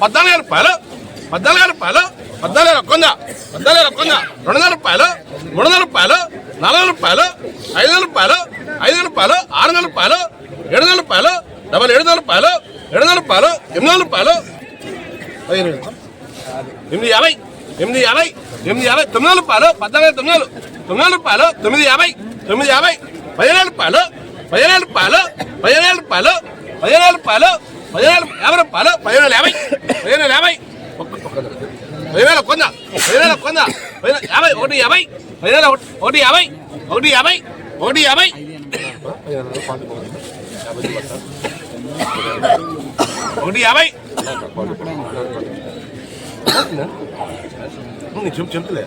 పద్నాలుగు రూపాయలు. పద్నాలుగు రూపాయలు. పద్నాలుగు వేల ఒక్కొంద. పద్నాలుగు ఒక్కొంద. రెండు వందల రూపాయలు. మూడు వందల రూపాయలు. నాలుగు వందల రూపాయలు. ఐదు వందల రూపాయలు. ఐదు వందల రూపాయలు. ఆరు వందల రూపాయలు. ఏడు వందల రూపాయలు. డబల్ ఏడు వందల రూపాయలు. ఏడు వందల రూపాయలు. ఎనిమిది వందల రూపాయలు. పదిహేను ఎనిమిది యాభై. ఎనిమిది యాభై. ఎనిమిది యాభై. తొమ్మిది వందల రూపాయలు. పద్నాలుగు తొమ్మిది తొమ్మిది వందల రూపాయలు. తొమ్మిది యాభై. తొమ్మిది యాభై. పదిహేను రూపాయలు. పదిహేను వేల రూపాయలు పదిహేను వేల రూపాయలు పదిహేను రూపాయలు పదిహేను యాభై రూపాయలు పదిహేను యాభై పదిహేను యాభై పదివేల కొంద పదివేల కొంద పదిహేను యాభై ఒకటి యాభై పదివేల ఒకటి- యాభై ఒకటి యాభై ఒకటి యాభై. ఒకటి యాభై. చెప్తులే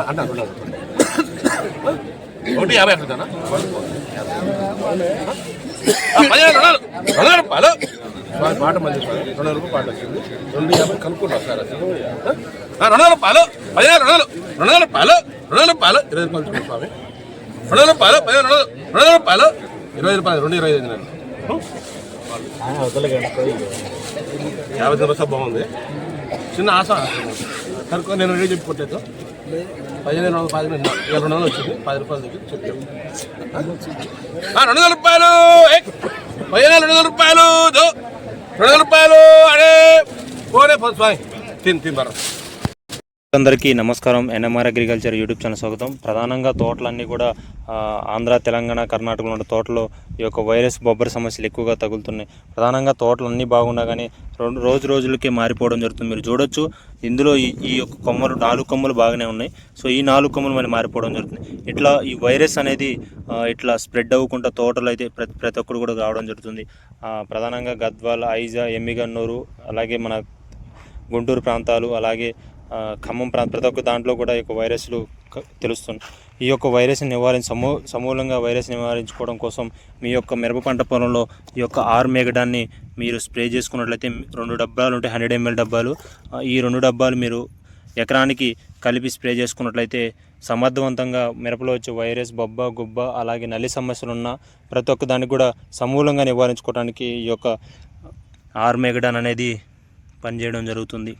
అంటే అంటున్నాను ఒకటి యాభై అక్కడనా పదిహేను రూపాయలు. మాట మళ్ళీ. రెండు రూపాయలు పాట వచ్చింది. రెండు యాభై కనుక్కుంటాం సార్ రెండు రూపాయలు. పదిహేను రుణాలు రెండు వందల రూపాయలు. రెండు రూపాయలు. ఇరవై రూపాయలు చూడండి స్వామి. రెండు రూపాయలు పదిహేను రెండు రెండు రూపాయలు. ఇరవై రూపాయలు రెండు ఇరవై ఐదు నేను యాభై రూపాయలు బాగుంది. చిన్న ఆశ. కనుక్కో నేను రెడీ చెప్పి కొట్టేది పదిహేను వందల పది ఇక రెండు వందలు వచ్చింది. పది రూపాయలు దగ్గర చెప్పాను రెండు వందల రూపాయలు పదిహేను రెండు వందల రూపాయలు రెండు వందల రూపాయలు అడే పోనే పో స్వామి. తిని తిని అందరికీ నమస్కారం. ఎన్ఎంఆర్ అగ్రికల్చర్ యూట్యూబ్ ఛానల్ స్వాగతం. ప్రధానంగా తోటలన్నీ కూడా ఆంధ్ర తెలంగాణ కర్ణాటకలో ఉన్న తోటలో ఈ యొక్క వైరస్ బొబ్బర సమస్యలు ఎక్కువగా తగులుతున్నాయి. ప్రధానంగా తోటలు అన్నీ బాగున్నా కానీ రెండు రోజు రోజులకే మారిపోవడం జరుగుతుంది. మీరు చూడొచ్చు ఇందులో ఈ ఈ యొక్క కొమ్మలు నాలుగు కొమ్మలు బాగానే ఉన్నాయి. సో ఈ నాలుగు కొమ్మలు మళ్ళీ మారిపోవడం జరుగుతుంది. ఇట్లా ఈ వైరస్ అనేది ఇట్లా స్ప్రెడ్ అవ్వకుండా తోటలు అయితే ప్రతి ప్రతి ఒక్కరు కూడా రావడం జరుగుతుంది. ప్రధానంగా గద్వాల ఐజా ఎమ్మిగన్నూరు అలాగే మన గుంటూరు ప్రాంతాలు అలాగే ఖమ్మం ప్రాంత ప్రతి ఒక్క దాంట్లో కూడా ఈ యొక్క వైరస్లు తెలుస్తున్నాయి ఈ యొక్క వైరస్ని నివారించ సమూ సమూలంగా వైరస్ నివారించుకోవడం కోసం మీ యొక్క మిరప పంట పొలంలో ఈ యొక్క ఆర్ మేగడాన్ని మీరు స్ప్రే చేసుకున్నట్లయితే రెండు డబ్బాలు ఉంటాయి హండ్రెడ్ ఎంఎల్ డబ్బాలు. ఈ రెండు డబ్బాలు మీరు ఎకరానికి కలిపి స్ప్రే చేసుకున్నట్లయితే సమర్థవంతంగా మిరపలో వచ్చే వైరస్ బొబ్బ గుబ్బ అలాగే నల్లి సమస్యలు ఉన్న ప్రతి ఒక్క దానికి కూడా సమూలంగా నివారించుకోవడానికి ఈ యొక్క ఆర్ మేగడాన్ అనేది పనిచేయడం జరుగుతుంది.